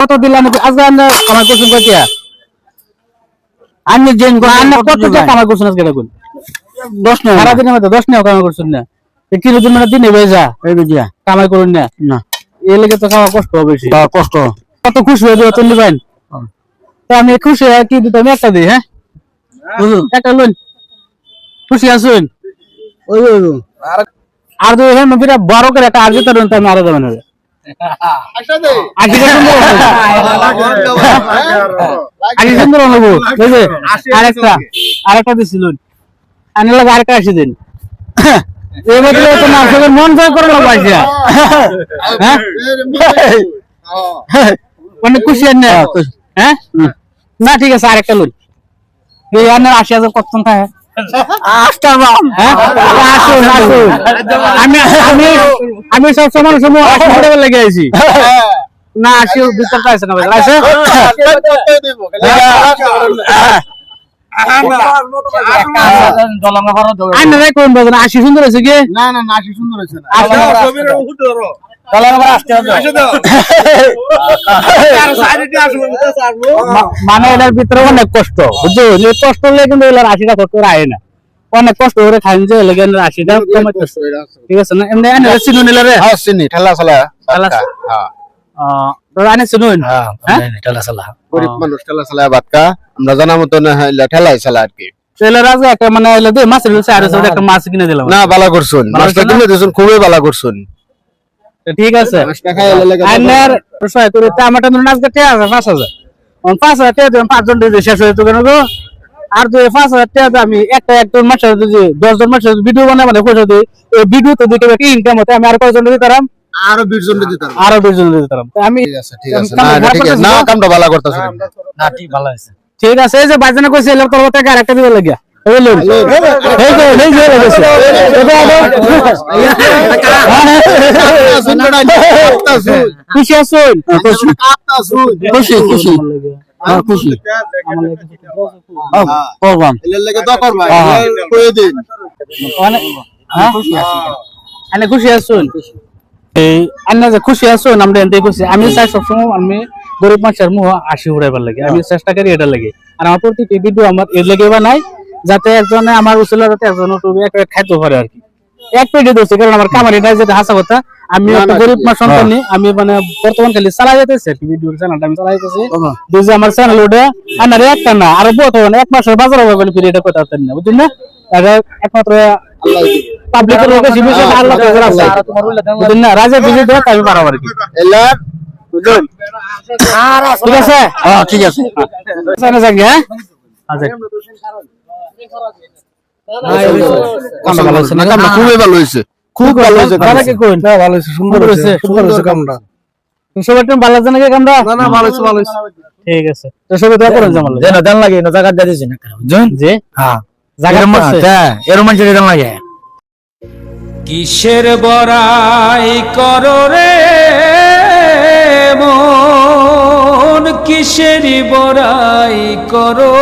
কত দিলাম? আজকে আন্না কামাই করছেন কয়টা আমি জেন কত টাকা কামাই করছেন আজকে দেখুন। দশ নেই। সারা মধ্যে দশ নেওয়া কামাই করছেন না। কিলো দিন মানে দিনে এই বুঝিয়া কামাই করুন না। না। এ লেগে তো খাওয়া কষ্ট হবে কষ্ট। কত খুশি হয়ে তুলি পাইন তো আমি খুশি হয়ে কি দিতাম একটা দিই হ্যাঁ? একটা লইন। খুশি ওই। আর যদি হ্যাঁ বড় করে একটা আর যেতে আমি আরও দেবেন আরেকটা আরেকটা আরেকটা আসি দিন। মন জয় করে লোক আসে। হ্যাঁ? অনেক খুশি না। হ্যাঁ না ঠিক আছে আরেকটা লোন এই আশি হাজার কত থাকে হ্যাঁ? আমি আমি আমি সব সময় সময় লেগে আছি না আশি ভিতরটা আছে না ভাই আছে কোন বাজার আশি সুন্দর আছে কি? না না না আশি সুন্দর মানে এটার ভিতরে অনেক কষ্ট। বুঝছ? কষ্ট হলে কিন্তু এগুলোর আশিটা আয় না। অনেক কষ্ট করে খাইন যে লেগে আশিটা কমে ঠিক আছে না? এমনি আনে চিনুন নিলে রে। হ্যাঁ চিনি। ঠেলা চালা। ঠেলা হ্যাঁ। আনে চিনুন হ্যাঁ গরিব মানুষ ঠেলা চালা বাটকা আমরা জানা মতো না ঠেলাই চালা আর কি। একটা মানে একটা মাছ কিনে দিলাম। না বালা করছুন। মাছটা কিনে দিয়েছুন খুবই বালা করছুন। ঠিক আছে। লাগে আইনের করে আজকে টেয়া আছে পাঁচ হাজার। পাঁচ হাজার দেবেন পাঁচজন দিয়ে শেষ হয়ে তো কেন গো? আর পাঁচ হাজার আমি একটা একজন মাসের যদি দশজন মাসের ভিডিও বানাই মানে পয়সা দিই এই ভিডিও তো দিতে কি ইনকাম হতে? আমি আর কয়জন দিতে পারাম আরও বিশ জন দিতে পারব আরও দুজন দিতে পারাম আমি ঠিক আছে ঠিক আছে। কামটা না ভালো ঠিক আছে। না? কামটা বালা করতেছ। ঠিক আছে এই যে বাজানে কইছে তোর থেকে আরেকটা দিতে লাগিয়া? খুশি আছেন খুশি খুশি হ্যাঁ খুশি হ্যাঁ, করবাম অনেক হ্যাঁ আনে খুশি আছেন এই আন্না যে খুশি আছেন আমরা এনতে খুশি আমি চাই সবসময় আমি গরিব মানুষের মুহ হাসি উড়াইবার লাগে আমি চেষ্টা করি এটা লাগে আর আমার প্রতিটি ভিডিও আমার এর লাগে বানাই যাতে একজনে আমার উচিলা যাতে একজন এক খাইতে পারে আর কি। এক পেটে দোষে কারণ আমার কামার এটা যেটা হাসা কথা। আমি একটা গরিব মা সন্তান আমি মানে বর্তমান খালি চালাই যেতেছি আর কি ভিডিওর চ্যানেলটা আমি চালাই যেতেছি যে আমার চ্যানেল ওটা আনারে একটা না আরও বহুত হবে না এক মাসের বাজার হবে বলে এটা কথা পারতেন না বুঝলেন না? এটা একমাত্র পাবলিকের লোক আল্লাহ তাআলা আছে বুঝলেন না? রাজা বিজয় দেওয়া আমি পারব আর কি। বুঝলেন? ঠিক আছে? হ্যাঁ ঠিক আছে। জানা যাকে হ্যাঁ? আচ্ছা। কামটা ভালো হয়েছে না? কামটা? খুবই ভালো হয়েছে। খুব ভালো হয়েছে দাদা কি কোন ভালো হয়েছে সুন্দর হয়েছে। সুন্দর হয়েছে কামটা। সবাই তুমি ভালো জানা কি কামটা? না না ভালো হয়েছে ভালো হয়েছে। ঠিক আছে। তো সবাই দোয়া করেন জামাল যেন দেন লাগে না জায়গা দিয়ে দিছি না জন? হ্যাঁ। জায়গা এরম হ্যাঁ এরম মানুষের দেন লাগে। কিসের বড়াই করো রে মন? কিসের বড়াই করো?